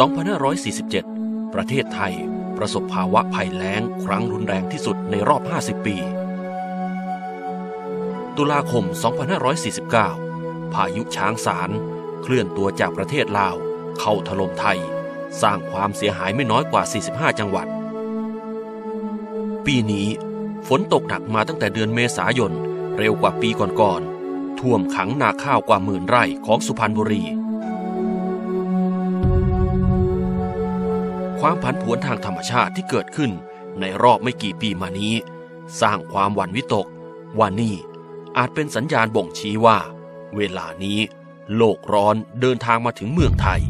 2547 ประเทศไทยประสบภาวะภัยแล้งครั้งรุนแรงที่สุดในรอบ 50 ปี ตุลาคม 2549 พายุช้างสาร เคลื่อนตัวจากประเทศลาว เข้าถล่มไทย สร้างความเสียหายไม่น้อยกว่า 45 จังหวัด ปีนี้ฝนตกหนักมาตั้งแต่เดือนเมษายน เร็วกว่าปีก่อนๆ ท่วมขังนาข้าวกว่าหมื่นไร่ของสุพรรณบุรี ความผันผวนทางธรรมชาติที่เกิดขึ้นในรอบไม่กี่ปีมานี้ สร้างความหวั่นวิตกว่านี่อาจเป็นสัญญาณบ่งชี้ว่า เวลานี้ โลกร้อนเดินทางมาถึงเมืองไทย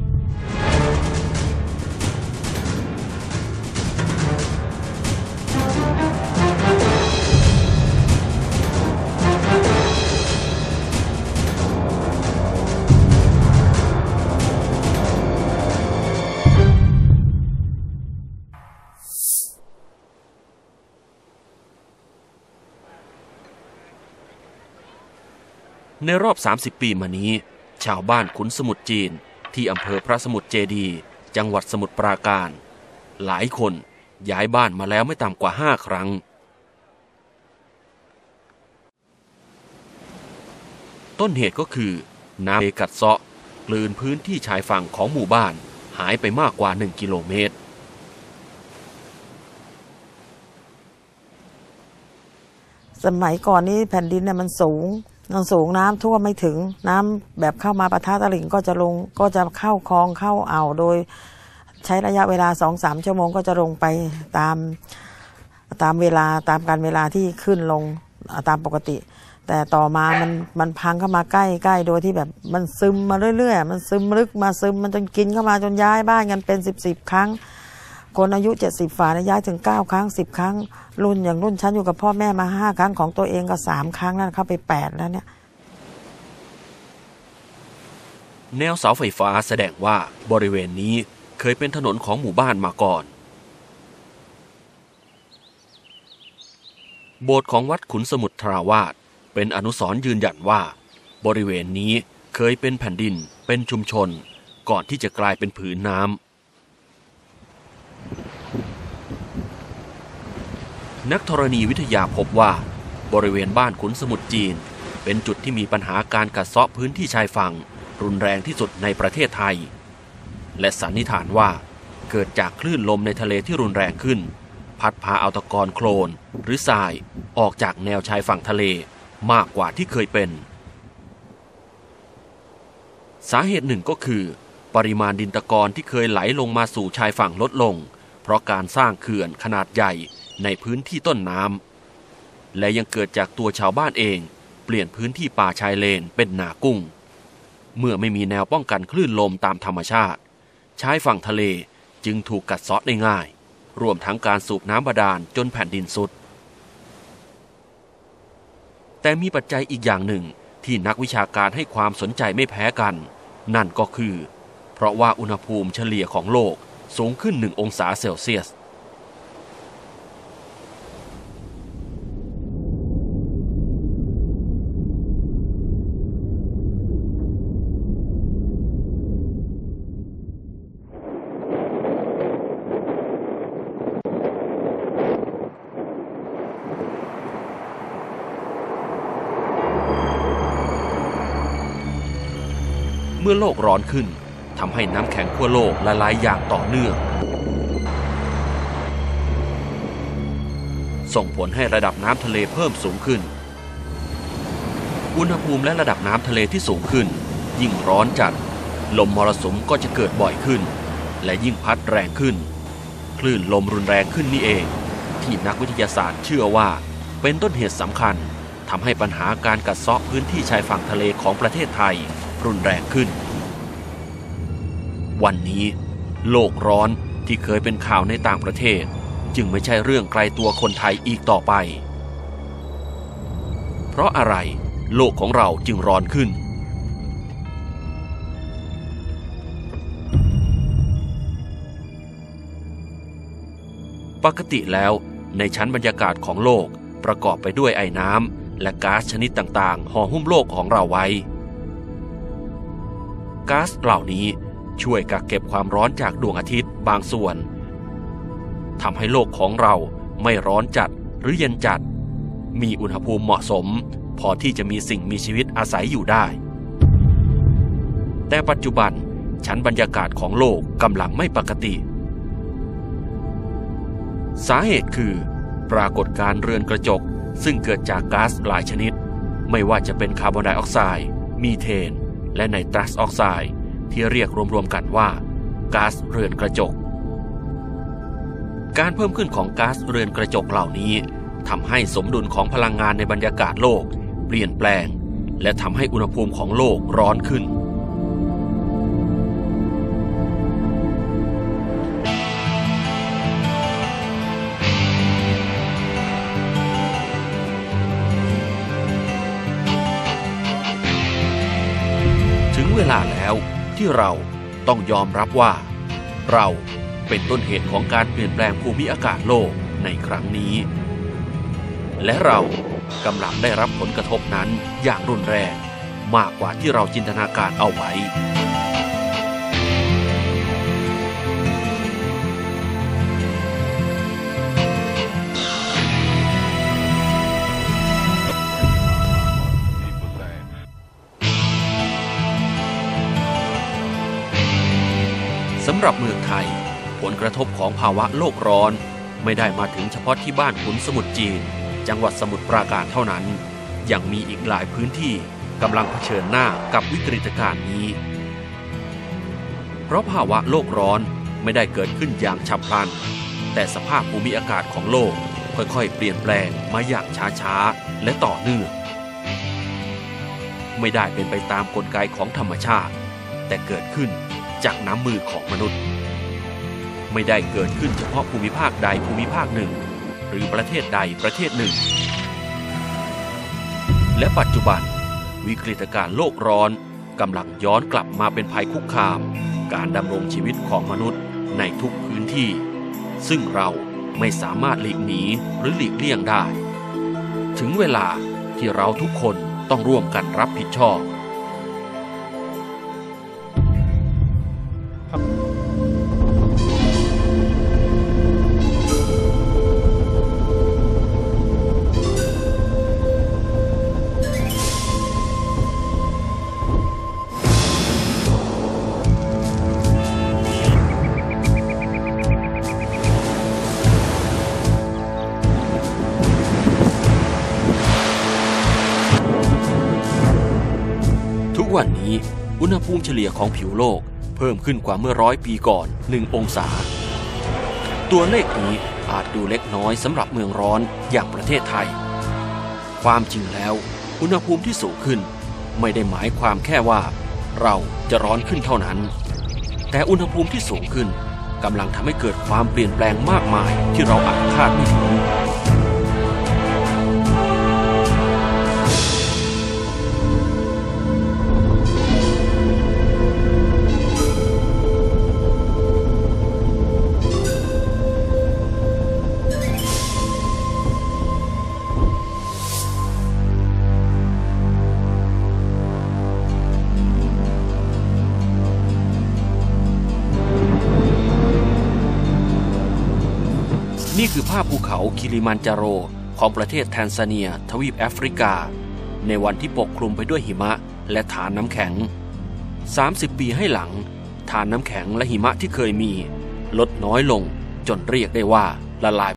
ในรอบ 30 ปีมานี้ ชาวบ้านขุนสมุทรจีน ที่อำเภอพระสมุทรเจดี จังหวัดสมุทรปราการ หลายคนย้ายบ้านมาแล้วไม่ต่ำกว่า 5 ครั้ง ต้นเหตุก็คือน้ำกัดเซาะกลืนพื้นที่ชายฝั่งของหมู่บ้านหายไปมากกว่า 1 กิโลเมตร สมัยก่อนนี้แผ่นดินเนี่ยมันสูง มันสูงน้ำท่วมไม่ถึงน้ำแบบเข้ามาประทะตลิ่งก็จะลงก็จะเข้าคลองเข้าอ่าวโดย ใช้ระยะเวลาสองสามชั่วโมงก็จะลงไปตามตามเวลาตามการเวลาที่ขึ้นลงตามปกติ แต่ต่อมามันมันพังเข้ามาใกล้ใกล้โดยที่แบบมันซึมมาเรื่อยๆ มันซึมลึกมาซึมมันจนกินเข้ามาจนย้ายบ้านกันเป็นสิบสิบครั้ง คนอายุเจ็ดสิบฝ่าเนี่ยย้ายถึงเก้าครั้งสิบครั้ง รุ่นอย่างรุ่นฉันอยู่กับพ่อแม่มาห้าครั้งของตัวเองก็สามครั้งนั่นเข้าไปแปดแล้วเนี่ย แนวเสาไฟฟ้าแสดงว่าบริเวณนี้เคยเป็นถนนของหมู่บ้านมาก่อน โบสถ์ของวัดขุนสมุทรทราวาสเป็นอนุสรณ์ยืนยันว่า บริเวณนี้เคยเป็นแผ่นดินเป็นชุมชน ก่อนที่จะกลายเป็นผืนน้ำ นักธรณีวิทยาพบว่า บริเวณบ้านขุนสมุทรจีน เป็นจุดที่มีปัญหาการกัดเซาะพื้นที่ชายฝั่ง รุนแรงที่สุดในประเทศไทย และสันนิษฐานว่า เกิดจากคลื่นลมในทะเลที่รุนแรงขึ้น พัดพาเอาตะกอนโคลน หรือทรายออกจากแนวชายฝั่งทะเลมากกว่าที่เคยเป็น สาเหตุหนึ่งก็คือ ปริมาณดินตะกอนที่เคยไหลลงมาสู่ชายฝั่งลดลง เพราะการสร้างเขื่อนขนาดใหญ่ ในพื้นที่ต้นน้ำและยังเกิดจากตัวชาวบ้านเอง เปลี่ยนพื้นที่ป่าชายเลนเป็นนากุ้ง เมื่อไม่มีแนวป้องกันคลื่นลมตามธรรมชาติ ชายฝั่งทะเลจึงถูกกัดเซาะได้ง่าย รวมทั้งการสูบน้ำบาดาลจนแผ่นดินสุด แต่มีปัจจัยอีกอย่างหนึ่งที่นักวิชาการให้ความสนใจไม่แพ้กัน นั่นก็คือ เพราะว่าอุณหภูมิเฉลี่ยของโลกสูงขึ้นหนึ่งองศาเซลเซียส เมื่อโลกร้อนขึ้นทำให้น้ำแข็งขั้วโลกละลายอย่างต่อเนื่อง ส่งผลให้ระดับน้ำทะเลเพิ่มสูงขึ้น อุณหภูมิและระดับน้ำทะเลที่สูงขึ้น ยิ่งร้อนจัด ลมมรสุมก็จะเกิดบ่อยขึ้น และยิ่งพัดแรงขึ้น คลื่นลมรุนแรงขึ้นนี่เอง ที่นักวิทยาศาสตร์เชื่อว่า เป็นต้นเหตุสำคัญทำให้ปัญหาการกัดเซาะพื้นที่ชายฝั่งทะเลของประเทศไทย รุนแรงขึ้น วันนี้โลกร้อนที่เคยเป็นข่าวในต่างประเทศ จึงไม่ใช่เรื่องไกลตัวคนไทยอีกต่อไป เพราะอะไรโลกของเราจึงร้อนขึ้น ปกติแล้วในชั้นบรรยากาศของโลกประกอบไปด้วยไอ้น้ำและก๊าซชนิดต่างๆห่อหุ้มโลกของเราไว้ ก๊าซเหล่านี้ช่วยกักเก็บความร้อนจากดวงอาทิตย์บางส่วนทำให้โลกของเราไม่ร้อนจัดหรือเย็นจัด มีอุณหภูมิเหมาะสม พอที่จะมีสิ่งมีชีวิตอาศัยอยู่ได้ แต่ปัจจุบันชั้นบรรยากาศของโลกกำลังไม่ปกติ สาเหตุคือ ปรากฏการณ์เรือนกระจกซึ่งเกิดจากก๊าซหลายชนิด ไม่ว่าจะเป็นคาร์บอนไดออกไซด์ มีเทน และไนตรัสออกไซด์ที่เรียกรวมๆกันว่าก๊าซเรือนกระจก การเพิ่มขึ้นของก๊าซเรือนกระจกเหล่านี้ทำให้สมดุลของพลังงานในบรรยากาศโลก เปลี่ยนแปลง และทำให้อุณหภูมิของโลกร้อนขึ้น วลาแล้วที่เราต้องยอมรับว่า เราเป็นต้นเหตุของการเปลี่ยนแปลงภูมิอากาศโลกในครั้งนี้ และเรากำลังได้รับผลกระทบนั้นอย่างรุนแรงมากกว่าที่เราจินตนาการเอาไว้ สำหรับเมืองไทย ผลกระทบของภาวะโลกร้อน ไม่ได้มาถึงเฉพาะที่บ้านขุนสมุทรจีน จังหวัดสมุทรปราการเท่านั้น ยังมีอีกหลายพื้นที่กำลังเผชิญหน้ากับวิกฤตการณ์นี้ เพราะภาวะโลกร้อนไม่ได้เกิดขึ้นอย่างฉับพลัน แต่สภาพภูมิอากาศของโลกค่อยๆ เปลี่ยนแปลงมาอย่างช้าๆ และต่อเนื่อง ไม่ได้เป็นไปตามกลไกของธรรมชาติ แต่เกิดขึ้น จากน้ำมือของมนุษย์ ไม่ได้เกิดขึ้นเฉพาะภูมิภาคใดภูมิภาคหนึ่ง หรือประเทศใดประเทศหนึ่ง และปัจจุบันวิกฤตการณ์โลกร้อนกำลังย้อนกลับมาเป็นภัยคุกคาม การดำรงชีวิตของมนุษย์ในทุกพื้นที่ ซึ่งเราไม่สามารถหลีกหนีหรือหลีกเลี่ยงได้ ถึงเวลาที่เราทุกคนต้องร่วมกันรับผิดชอบ วันนี้อุณหภูมิเฉลี่ยของผิวโลกเพิ่มขึ้นกว่าเมื่อร้อยปีก่อน 1 องศา ตัวเลขนี้อาจดูเล็กน้อยสำหรับเมืองร้อนอย่างประเทศไทย ความจริงแล้ว อุณหภูมิที่สูงขึ้น ไม่ได้หมายความแค่ว่า เราจะร้อนขึ้นเท่านั้น แต่อุณหภูมิที่สูงขึ้นกำลังทำให้เกิดความเปลี่ยนแปลงมากมายที่เราอาจคาดไม่ถึง นี่คือภาพภูเขาคิริมันจาโร ของประเทศแทนซาเนีย ทวีปแอฟริกา ในวันที่ปกคลุมไปด้วยหิมะและฐานน้ำแข็ง 30 ปีให้หลัง ฐานน้ำแข็งและหิมะที่เคยมี ลดน้อยลงจนเรียกได้ว่าละลาย